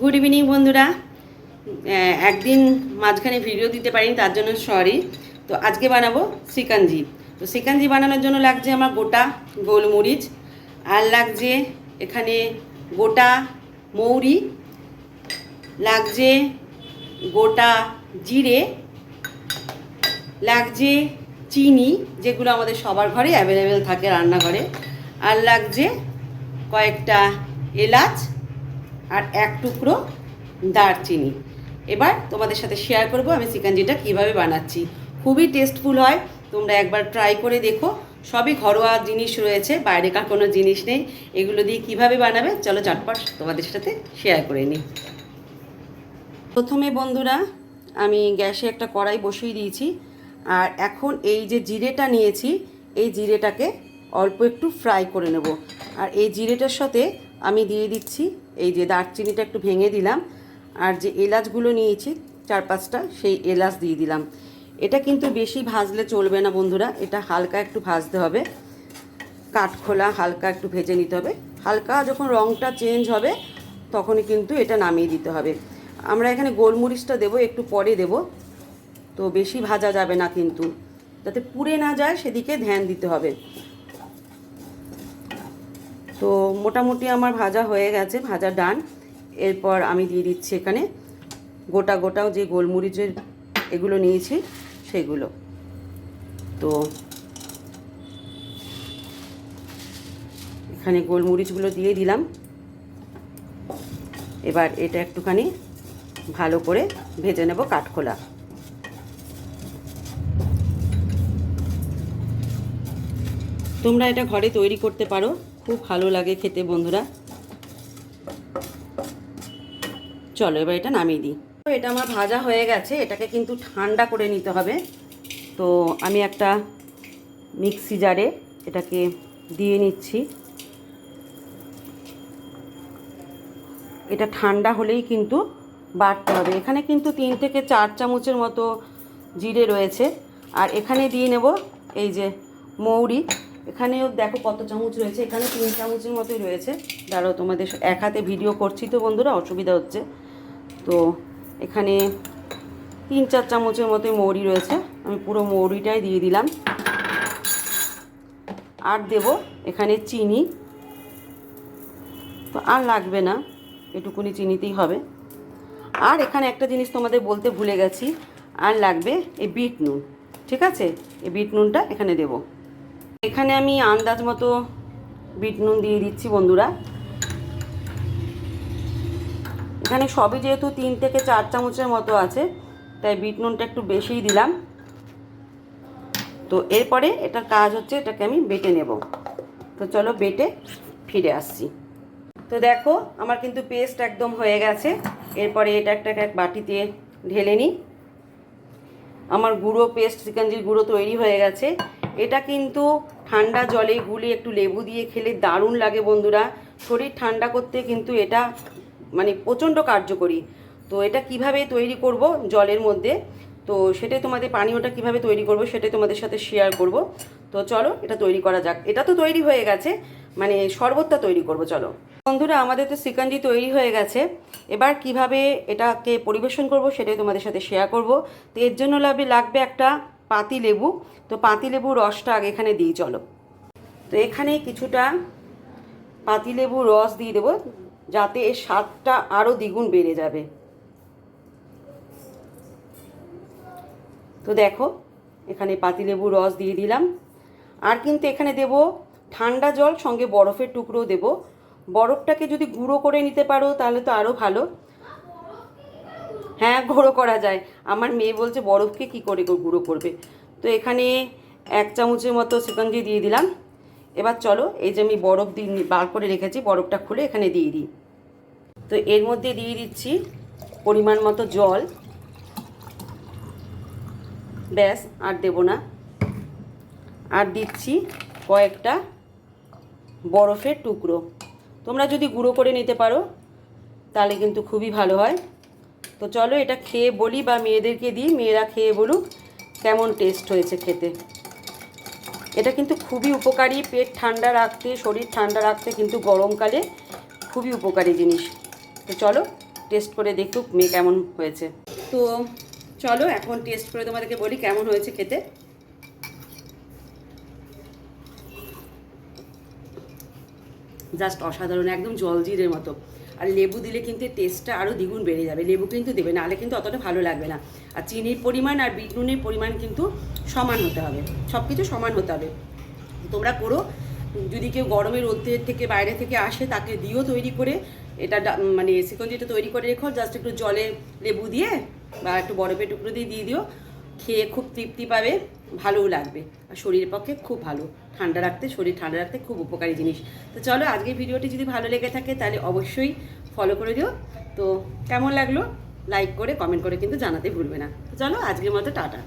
Good evening বন্ধুরা। একদিন মাঝখানে ভিডিও দিতে পারিনি, তার জন্য সরি তো আজকে বানাবো সিকাঞ্জি তো সিকাঞ্জি বানানোর জন্য লাগছে আমার গোটা গোলমরিচ আর লাগছে এখানে গোটা মৌরি, লাগছে গোটা জিরে, লাগছে চিনি, যেগুলো আমাদের সবার ঘরে অ্যাভেলেবেল থাকে রান্নাঘরে, আর লাগছে কয়েকটা এলাচ আর এক টুকরো দারচিনি। এবার তোমাদের সাথে শেয়ার করব আমি চিকেনজিটা কীভাবে বানাচ্ছি। খুবই টেস্টফুল হয়, তোমরা একবার ট্রাই করে দেখো। সবই ঘরোয়া জিনিস রয়েছে, বাইরেকার কোনো জিনিস নেই। এগুলো দিয়ে কীভাবে বানাবে, চলো চটপট তোমাদের সাথে শেয়ার করে নিই। প্রথমে বন্ধুরা, আমি গ্যাসে একটা কড়াই বসিয়ে দিয়েছি। আর এখন এই যে জিরেটা নিয়েছি, এই জিরেটাকে অল্প একটু ফ্রাই করে নেব। আর এই জিরেটার সাথে আমি দিয়ে দিচ্ছি এই যে দারচিনিটা একটু ভেঙে দিলাম, আর যে এলাচগুলো নিয়েছি, চার পাঁচটা, সেই এলাচ দিয়ে দিলাম। এটা কিন্তু বেশি ভাজলে চলবে না বন্ধুরা, এটা হালকা একটু ভাজতে হবে। কাঠখোলা হালকা একটু ভেজে নিতে হবে। হালকা যখন রঙটা চেঞ্জ হবে, তখনই কিন্তু এটা নামিয়ে দিতে হবে। আমরা এখানে গোলমরিচটা দেবো, একটু পরে দেব। তো বেশি ভাজা যাবে না কিন্তু। যাতে পুড়ে না যায়, সেদিকে ধ্যান দিতে হবে। তো মোটামুটি আমার ভাজা হয়ে গেছে, ভাজা ডান। এরপর আমি দিয়ে দিচ্ছি এখানে গোটা গোটাও যে গোলমরিচের এগুলো নিয়েছি, সেগুলো। তো এখানে গোলমরিচগুলো দিয়ে দিলাম। এবার এটা একটুখানি ভালো করে ভেজে নেব কাঠখোলা। তোমরা এটা ঘরে তৈরি করতে পারো। খুব ভালো লাগে খেতে বন্ধুরা। চলো, এবার এটা নামিয়ে দিই। তো এটা আমার ভাজা হয়ে গেছে, এটাকে কিন্তু ঠান্ডা করে নিতে হবে। তো আমি একটা মিক্সি জারে এটাকে দিয়ে নিচ্ছি। এটা ঠান্ডা হলেই কিন্তু বাড়তে হবে। এখানে কিন্তু তিন থেকে চার চামচের মতো জিরে রয়েছে। আর এখানে দিয়ে নেব এই যে মৌরি। এখানেও দেখো কত চামচ রয়েছে, এখানে তিন চামচের মতোই রয়েছে। দাঁড়াও, তোমাদের এক হাতে ভিডিও করছি তো বন্ধুরা, অসুবিধা হচ্ছে। তো এখানে তিন চার চামচের মতোই মৌরি রয়েছে, আমি পুরো মৌরিটাই দিয়ে দিলাম। আর দেব এখানে চিনি। তো আর লাগবে না, এটুকুনি চিনিতেই হবে। আর এখানে একটা জিনিস তোমাদের বলতে ভুলে গেছি, আর লাগবে এই বিট নুন, ঠিক আছে? এই বিট নুনটা এখানে দেব। এখানে আমি আন্দাজ মতো বিট নুন দিয়ে দিচ্ছি বন্ধুরা। এখানে সবই যেহেতু তিন থেকে চার চামচের মতো আছে, তাই বিট নুনটা একটু বেশিই দিলাম। তো এরপরে এটার কাজ হচ্ছে এটাকে আমি বেটে নেব। তো চলো বেটে ফিরে আসছি। তো দেখো, আমার কিন্তু পেস্ট একদম হয়ে গেছে। এরপরে এটা একটা এক বাটিতে ঢেলে নিই। আমার গুঁড়ো, পেস্ট চিকেনজির গুঁড়ো তৈরি হয়ে গেছে। এটা কিন্তু ঠান্ডা জলে গুলে একটু লেবু দিয়ে খেলে দারুণ লাগে বন্ধুরা। শরীর ঠান্ডা করতে কিন্তু এটা মানে প্রচণ্ড কার্যকরী। তো এটা কীভাবে তৈরি করব জলের মধ্যে? তো সেটাই তোমাদের পানীয়টা কীভাবে তৈরি করব সেটাই তোমাদের সাথে শেয়ার করব। তো চলো এটা তৈরি করা যাক। এটা তো তৈরি হয়ে গেছে মানে শরবতটা তৈরি করব, চলো। বন্ধুরা, আমাদের তো সিকাঞ্জি তৈরি হয়ে গেছে। এবার কীভাবে এটাকে পরিবেশন করব সেটাই তোমাদের সাথে শেয়ার করব। তো এর জন্য লাগবে লাগবে একটা পাতি লেবু। তো পাতি লেবুর রসটা আগে এখানে দিই, চলো। তো এখানে কিছুটা পাতি লেবুর রস দিয়ে দেবো, যাতে এর স্বাদটা আরও দ্বিগুণ বেড়ে যাবে। তো দেখো, এখানে পাতিলেবুর রস দিয়ে দিলাম। আর কিন্তু এখানে দেব ঠান্ডা জল, সঙ্গে বরফের টুকরো দেব। বরফটাকে যদি গুঁড়ো করে নিতে পারো, তাহলে তো আরও ভালো। হ্যাঁ গুঁড়ো করা যায়। আমার মেয়ে বলছে, বরফকে কি করে গুঁড়ো করবে? তো এখানে এক চামচের মতো সিকঞ্জি দিয়ে দিলাম। এবার চলো, এই যে আমি বরফ দিয়ে বার করে রেখেছি, বরফটা খুলে এখানে দিয়ে দিই। তো এর মধ্যে দিয়ে দিচ্ছি পরিমাণ মতো জল। ব্যাস, আর দেব না। আর দিচ্ছি কয়েকটা বরফের টুকরো। তোমরা যদি গুঁড়ো করে নিতে পারো, তাহলে কিন্তু খুবই ভালো হয়। তো চলো এটা খেয়ে বলি বা মেয়েদেরকে দিই, মেয়েরা খেয়ে বলুক কেমন টেস্ট হয়েছে খেতে। এটা কিন্তু খুবই উপকারী, পেট ঠান্ডা রাখতে, শরীর ঠান্ডা রাখতে কিন্তু গরমকালে খুবই উপকারী জিনিস। তো চলো টেস্ট করে দেখুক মেয়ে কেমন হয়েছে। তো চলো এখন টেস্ট করে তোমাদেরকে বলি কেমন হয়েছে খেতে। জাস্ট অসাধারণ, একদম জলজিরের মতো। আর লেবু দিলে কিন্তু টেস্টটা আরও দ্বিগুণ বেড়ে যাবে। লেবু কিন্তু দেবে, নাহলে কিন্তু অতটা ভালো লাগবে না। আর চিনির পরিমাণ আর বিট নুনের পরিমাণ কিন্তু সমান হতে হবে সব কিছু সমান হতে হবে। তোমরা করো, যদি কেউ গরমের রোদ্রে থেকে বাইরে থেকে আসে, তাকে দিও তৈরি করে, এটা মানে সিকঞ্জিটা তৈরি করে রেখো জাস্ট একটু জলে লেবু দিয়ে বা একটু বরফের টুকরো দিয়ে দিয়ে দিও। খেয়ে খুব তৃপ্তি পাবে, ভালোও লাগবে। আর শরীরের পক্ষে খুব ভালো। ঠান্ডা রাখতে, শরীর ঠান্ডা রাখতে খুব উপকারী জিনিস। তো চলো, আজকের ভিডিওটি যদি ভালো লেগে থাকে, তাহলে অবশ্যই ফলো করে দিও। তো কেমন লাগল? লাইক করে কমেন্ট করে কিন্তু জানাতে ভুলবে না। তো চলো, আজকের মতো, টাটা।